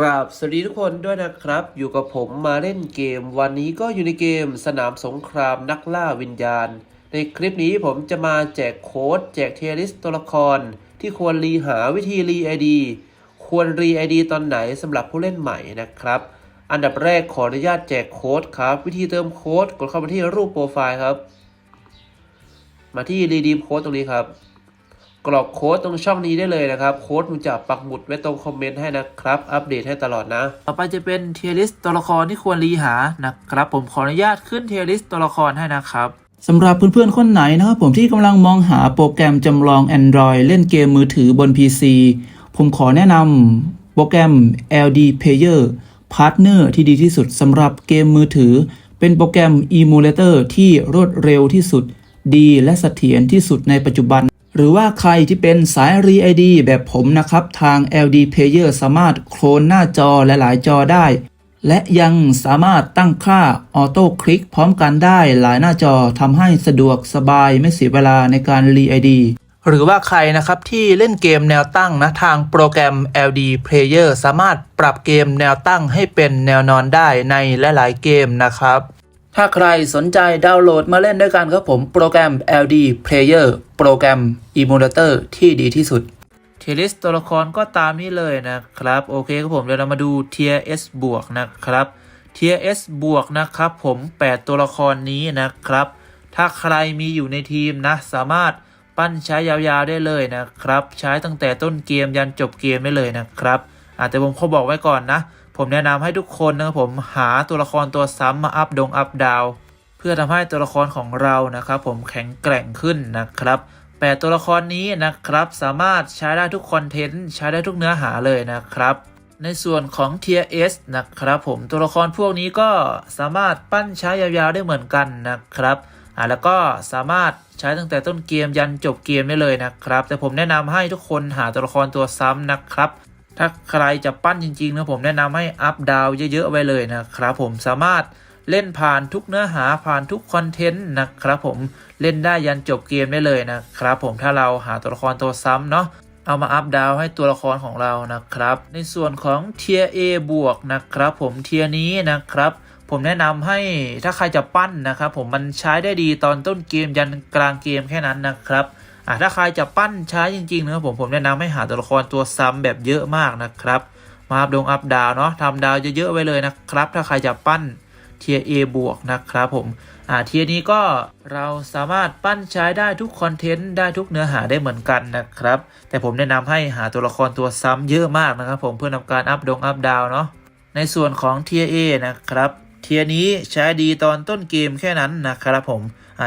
กราบสวัสดีทุกคนด้วยนะครับ อยู่กับผมมาเล่นเกม วันนี้ก็อยู่ในเกมสนามสงครามนักล่าวิญญาณ ในคลิปนี้ผมจะมาแจกโค้ด แจกเทยร์ลิสต์ตัวละคร ที่ควรรีหาวิธีรีไอดีควรรีไอดีตอนไหนสำหรับผู้เล่นใหม่นะครับ อันดับแรกขออนุญาตแจกโค้ดครับ วิธีเติมโค้ดกดเข้ามาที่รูปโปรไฟล์ครับ มาที่รีดีมโค้ดตรงนี้ครับ กรอกโค้ดตรงช่องนี้ได้เลยนะครับ โค้ดมันจะปักหมุดไว้ตรงคอมเมนต์ให้นะครับ อัปเดตให้ตลอดนะ ต่อไปจะเป็นเทียริสตัวละครที่ควรรีหานะครับ ผมขออนุญาตขึ้นเทียริสตัวละครให้นะครับสำหรับเพื่อนๆ คนไหนนะครับผมที่กำลังมองหาโปรแกรมจำลอง Android เล่นเกมมือถือบน PC ผมขอแนะนำโปรแกรม LD Player Partner ที่ดีที่สุดสำหรับเกมมือถือ เป็นโปรแกรม Emulator ที่รวดเร็วที่สุด ดีและเสถียรที่สุดในปัจจุบัน หรือว่าใครที่เป็นสาย r e ID แบบผมนะครับ ทาง LD Player สามารถโคลนหน้าจอและหลายจอได้ และยังสามารถตั้งค่าออโต้คลิกพร้อมกันได้หลายหน้าจอทำให้สะดวกสบายไม่เสียเวลาในการรีไอดีหรือว่าใครนะครับที่เล่นเกมแนวตั้งนะทางโปรแกรม LD Player สามารถปรับเกมแนวตั้งให้เป็นแนวนอนได้ในหลาย ๆ เกมนะครับ ถ้าใครสนใจดาวน์โหลดมาเล่นด้วยกันครับผมโปรแกรม LD Player โปรแกรม Emulator ที่ดีที่สุดเทลิสตัวละครก็ตามนี้เลยนะครับ โอเคครับผมเดี๋ยวเรามาดู Tier S บวกนะครับ Tier S บวกนะครับผม 8 ตัวละครนี้นะครับ ถ้าใครมีอยู่ในทีมนะ สามารถปั้นใช้ยาวๆได้เลยนะครับ ใช้ตั้งแต่ต้นเกมยันจบเกมได้เลยนะครับอาแต่ผมขอบอกไว้ก่อนนะ ผมแนะนำให้ทุกคนนะครับผมหาตัวละครตัวซ้ำมาอัพดงอัพดาว เพื่อทำให้ตัวละครของเรานะครับผมแข็งแกร่งขึ้นนะครับแปดตัวละครนี้นะครับสามารถใช้ได้ทุกคอนเทนต์ใช้ได้ทุกเนื้อหาเลยนะครับ ในส่วนของ Tier S นะครับผมตัวละครพวกนี้ก็สามารถปั้นใช้ยาวๆได้เหมือนกันนะครับอ่าแล้วก็สามารถใช้ตั้งแต่ต้นเกมยันจบเกมได้เลยนะครับ แต่ผมแนะนำให้ทุกคนหาตัวละครตัวซ้ำนะครับ ถ้าใครจะปั้นจริงๆนะผมแนะนำให้อัพดาวเยอะๆไว้เลยนะครับผมสามารถเล่นผ่านทุกเนื้อหาผ่านทุกคอนเทนต์นะครับผมเล่นได้ยันจบเกมได้เลยนะครับผมถ้าเราหาตัวละครตัวซ้ำเนาะเอามาอัพดาวให้ตัวละครของเรานะครับ ในส่วนของเทีย A บวกนะครับผมเทียนี้นะครับ ผมแนะนำให้ถ้าใครจะปั้นนะครับผมมันใช้ได้ดีตอนต้นเกมยันกลางเกมแค่นั้นนะครับ อะถ้าใครจะปั้นใช้จริงๆนะครับผมผมแนะนำให้หาตัวละครตัวซ้ำแบบเยอะมากนะครับ มาอัพดงอัพดาวเนาะทำดาวเยอะๆไว้เลยนะครับ ถ้าใครจะปั้นเทีย A บวกนะครับผมอ่าเทียนี้ก็เราสามารถปั้นใช้ได้ทุกคอนเทนต์ได้ทุกเนื้อหาได้เหมือนกันนะครับ แต่ผมแนะนำให้หาตัวละครตัวซ้ำเยอะมากนะครับ ผมเพื่อทำการอัพดงอัพดาวเนาะในส่วนของเทีย A นะครับ เทียนี้ใช้ดีตอนต้นเกมแค่นั้นนะครับผม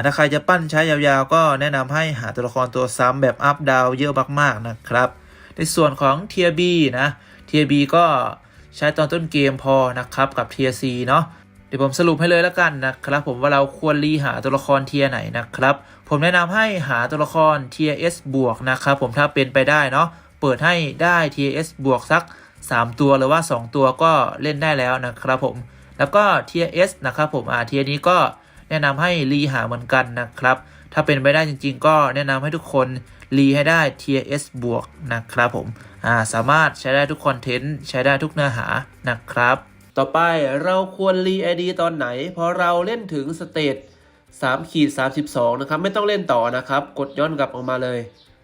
ถ้าใครจะปั้นใช้ยาวๆ ก็แนะนำให้หาตัวละครตัวซ้ำแบบอัพดาวเยอะมากๆนะครับ ในส่วนของเทีย B นะเทีย B ก็ใช้ตอนต้นเกมพอนะครับกับเทีย C เนาะเดี๋ยวผมสรุปให้เลยแล้วกันนะครับผมว่าเราควรรีหาตัวละครเทียไหนนะครับ ผมแนะนำให้หาตัวละครเทีย S บวกนะครับผมถ้าเป็นไปได้เนาะเปิดให้ได้ TS บวกสัก 3 ตัวหรือว่า 2 ตัวก็เล่นได้แล้วนะครับผม แล้วก็ TS นะครับผมอ่าเทียนี้ก็แนะนำให้รีหาเหมือนกันนะครับ ถ้าเป็นไปได้จริง ๆ ก็แนะนำให้ทุกคนรีให้ได้ TS บวกนะครับผมอ่าสามารถใช้ได้ทุกคอนเทนต์ใช้ได้ทุกเนื้อหานะครับ ต่อไปเราควรรีไอดีตอนไหน เพราะเราเล่นถึงสเตจ3ขีด32 นะครับ ไม่ต้องเล่นต่อนะครับ กดย้อนกลับออกมาเลย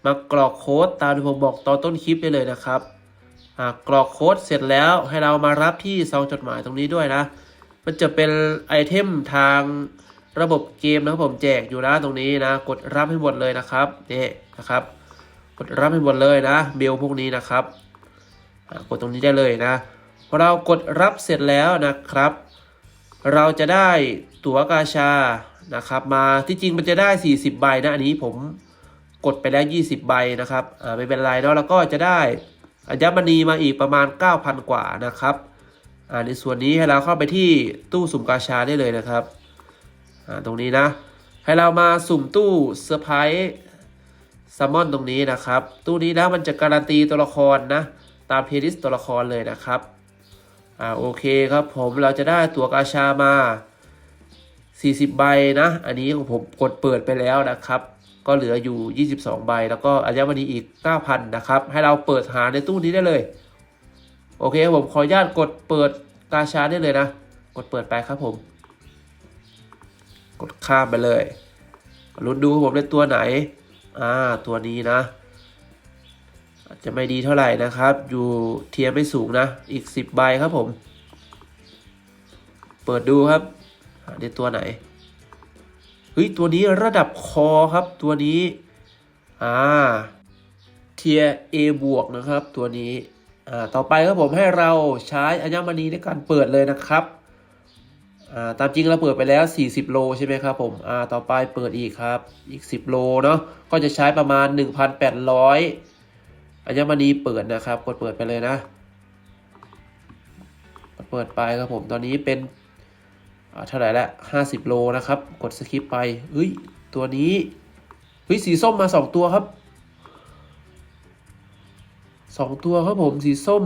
มากรอกโค้ดตามที่ผมบอกตอนต้นคลิปได้เลยนะครับอ่ากรอกโค้ดเสร็จแล้วให้เรามารับที่ซองจดหมายตรงนี้ด้วยนะ มันจะเป็นไอเทมทางระบบเกมนะครับผมแจกอยู่นะตรงนี้นะ กดรับให้หมดเลยนะครับนี่นะครับ กดรับให้หมดเลยนะเบลพวกนี้นะครับ กดตรงนี้ได้เลยนะพอเรากดรับเสร็จแล้วนะครับ เราจะได้ตั๋วกาชานะครับ มาที่จริงมันจะได้ 40 ใบนะอันนี้ผมกดไปแล้ว 20 ใบนะครับอ่าไม่เป็นไรเนาะแล้วก็จะได้อัญมณีมาอีกประมาณ 9,000 กว่านะครับ ในส่วนนี้ให้เราเข้าไปที่ตู้สุ่มกาชาได้เลยนะครับอ่าตรงนี้นะ ให้เรามาสุ่มตู้เซอร์ไพรส์แซัมมอนตรงนี้นะครับ ตู้นี้นะมันจะการันตีตัวละครนะ ตามเพลย์ลิสต์ตัวละครเลยนะครับอ่าโอเคครับผมเราจะได้ตัวกาชามา 40 ใบนะ อันนี้ของผมกดเปิดไปแล้วนะครับ ก็เหลืออยู่ 22 ใบ แล้วก็อัญมณีอีก 9,000 นะครับ ให้เราเปิดหาในตู้นี้ได้เลย โอเคครับผมขออนุญาตกดเปิดกาชาได้เลยนะ กดเปิดไปครับผม กดข้ามไปเลยลุ้นดูครับผมในตัวไหน อ่า ตัวนี้นะ อาจจะไม่ดีเท่าไหร่นะครับ อยู่เทียไม่สูงนะ อีก 10 ใบครับผม เปิดดูครับหาได้ตัวไหน เฮ้ย ตัวนี้ระดับคอครับ ตัวนี้ อ่า เทียร์ A บวกนะครับ ตัวนี้ ต่อไปครับผมให้เราใช้อัญมณีในการเปิดเลยนะครับอ่าตามจริงเราเปิดไปแล้ว 40 โลใช่ไหมครับผมอ่าต่อไปเปิดอีกครับอีก 10 โลเนาะก็จะใช้ประมาณ 1,800อัญมณีเปิดนะครับกดเปิดไปเลยนะกดเปิดไปครับผมตอนนี้เป็นอ่าเท่าไหร่ละ50 โลนะครับ กดสคิปไปเฮ้ยตัวนี้เฮ้ยสีส้มมา 2 ตัวครับ สองตัวครับผมสีส้ม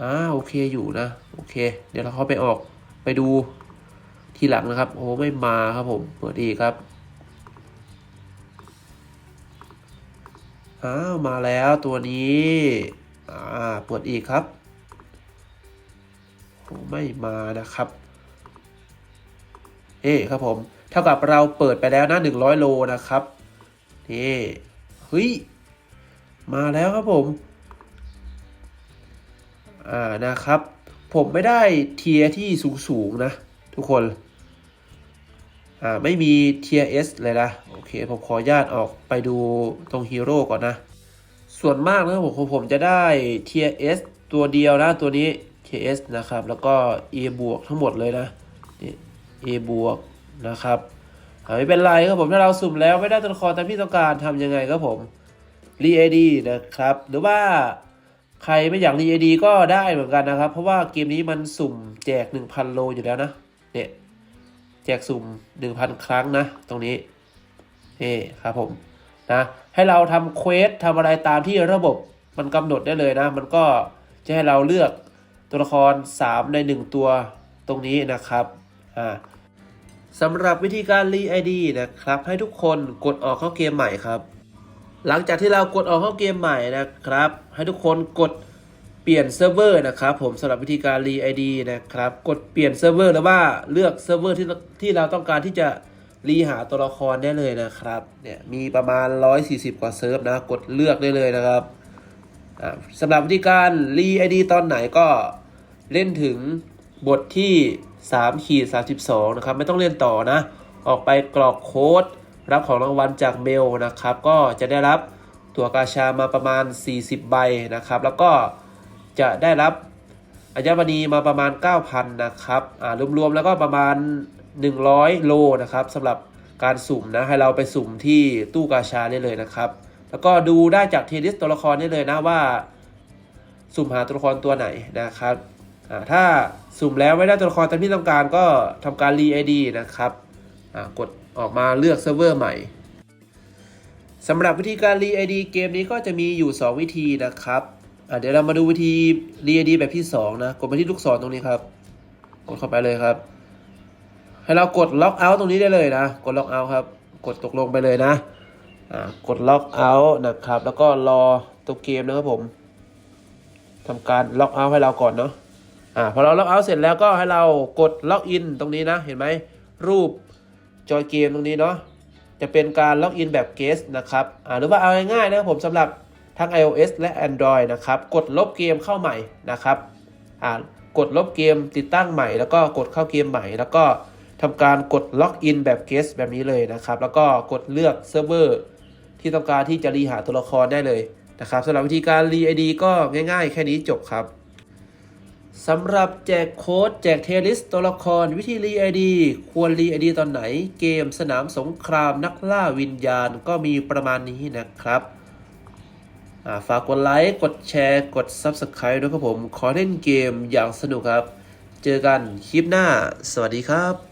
อ่าโอเคอยู่นะโอเค เดี๋ยวเราเข้าไปออกไปดูทีหลังนะครับโอ้ไม่มาครับผมเปิดอีกครับอ้าวมาแล้วตัวนี้อ่าเปิดอีกครับโอ้ไม่มานะครับเอ๊ครับผมเท่ากับเราเปิดไปแล้วนะ100 โลนะครับนี่เฮ้ย มาแล้วครับผม อ่านะครับ ผมไม่ได้เทียที่สูงสูงๆนะ ทุกคน อ่าไม่มีเทียเอสเลยนะ โอเค ผมขออนุญาตออกไปดูตรงฮีโร่ก่อนนะ ส่วนมากนะครับผมขอผมจะได้เทียเอสตัวเดียวนะตัวนี้ TS นะครับ แล้วก็ A บวกทั้งหมดเลยนะนี่ A บวกนะครับไม่เป็นไรครับผมถ้าเราสุ่มแล้วไม่ได้ตัวละครตามที่ต้องการทำยังไงครับผม รีเอดีนะครับ หรือว่าใครไม่อยากรีเอดีก็ได้เหมือนกันนะครับ เพราะว่าเกมนี้มันสุ่มแจก 1,000 โลอยู่แล้วนะ เนี่ย แจกสุ่ม 1,000 ครั้งนะ ตรงนี้นี่ครับผมนะให้เราทำเควสทำอะไรตามที่ระบบมันกำหนดได้เลยนะ มันก็จะให้เราเลือกตัวละคร 3 ใน 1 ตัวตรงนี้นะครับอ่าสำหรับวิธีการรีไอดีนะครับ ให้ทุกคนกดออกเข้าเกมใหม่ครับ หลังจากที่เรากดออกเข้าเกมใหม่นะครับ ให้ทุกคนกดเปลี่ยนเซิร์ฟเวอร์นะครับผมสำหรับวิธีการรีไอดีนะครับ กดเปลี่ยนเซิร์ฟเวอร์หรือว่าเลือกเซิร์ฟเวอร์ที่ที่เราต้องการที่จะรีหาตัวละครได้เลยนะครับเนี่ยมีประมาณ 140 กว่าเซิร์ฟนะกดเลือกได้เลยนะครับอ่าสำหรับวิธีการรีไอดีตอนไหนก็เล่นถึงบทที่3ขีด32นะครับไม่ต้องเล่นต่อนะ ออกไปกรอกโค้ด รับของรางวัลจากเมลนะครับ ก็จะได้รับตัวกาชามาประมาณ 40 ใบนะครับ แล้วก็จะได้รับอัญมณีมาประมาณ 9,000 นะครับ อ่ารวมๆแล้วก็ประมาณ 100 โลนะครับสำหรับการสุ่มนะ ให้เราไปสุ่มที่ตู้กาชาได้เลยนะครับ แล้วก็ดูได้จากเทลิสตัวละครได้เลยนะว่า สุ่มหาตัวละครตัวไหนนะครับ อ่า ถ้าสุ่มแล้วไม่ได้ตัวละครตามที่ต้องการก็ทำการรีไอดีนะครับ กดออกมาเลือกเซิร์ฟเวอร์ใหม่สำหรับวิธีการรีไอดีเกมนี้ก็จะมีอยู่ 2 วิธีนะครับเดี๋ยวเรามาดูวิธีรีไอดีแบบที่ 2 นะ กดมาที่ลูกศรตรงนี้ครับ กดเข้าไปเลยครับ ให้เรากดล็อกเอาท์ตรงนี้ได้เลยนะ กดล็อกเอาครับ กดตกลงไปเลยนะกดล็อกเอานะครับ แล้วก็รอตัวเกมนะครับผมทำการล็อกเอาให้เราก่อนเนาะอ่าพอเราล็อกเอาเสร็จแล้วก็ให้เรากดล็อกอินตรงนี้นะ เห็นไหมรูป จอยเกมตรงนี้เนาะจะเป็นการล็อกอินแบบเกสนะครับอ่าหรือว่าเอาง่ายๆนะครับผมสำหรับทั้ง iOS และ Android นะครับ กดลบเกมเข้าใหม่นะครับอ่ากดลบเกมติดตั้งใหม่ แล้วก็กดเข้าเกมใหม่ แล้วก็ทำการกดล็อกอินแบบเกสแบบนี้เลยนะครับ แล้วก็กดเลือกเซิร์ฟเวอร์ที่ต้องการที่จะรีหาตัวละครได้เลยนะครับสำหรับวิธีการรีไอดีก็ง่ายๆ แค่นี้จบครับ สำหรับแจกโค้ดแจกเทลิสตัวละครวิธีรีไอดี ควรรีไอดีตอนไหน เกมสนามสงครามนักล่าวิญญาณก็มีประมาณนี้นะครับาฝากกดไลค์ กดแชร์ กด Subscribe ด้วยครับผม ขอเล่นเกมอย่างสนุกครับ เจอกันคลิปหน้า สวัสดีครับ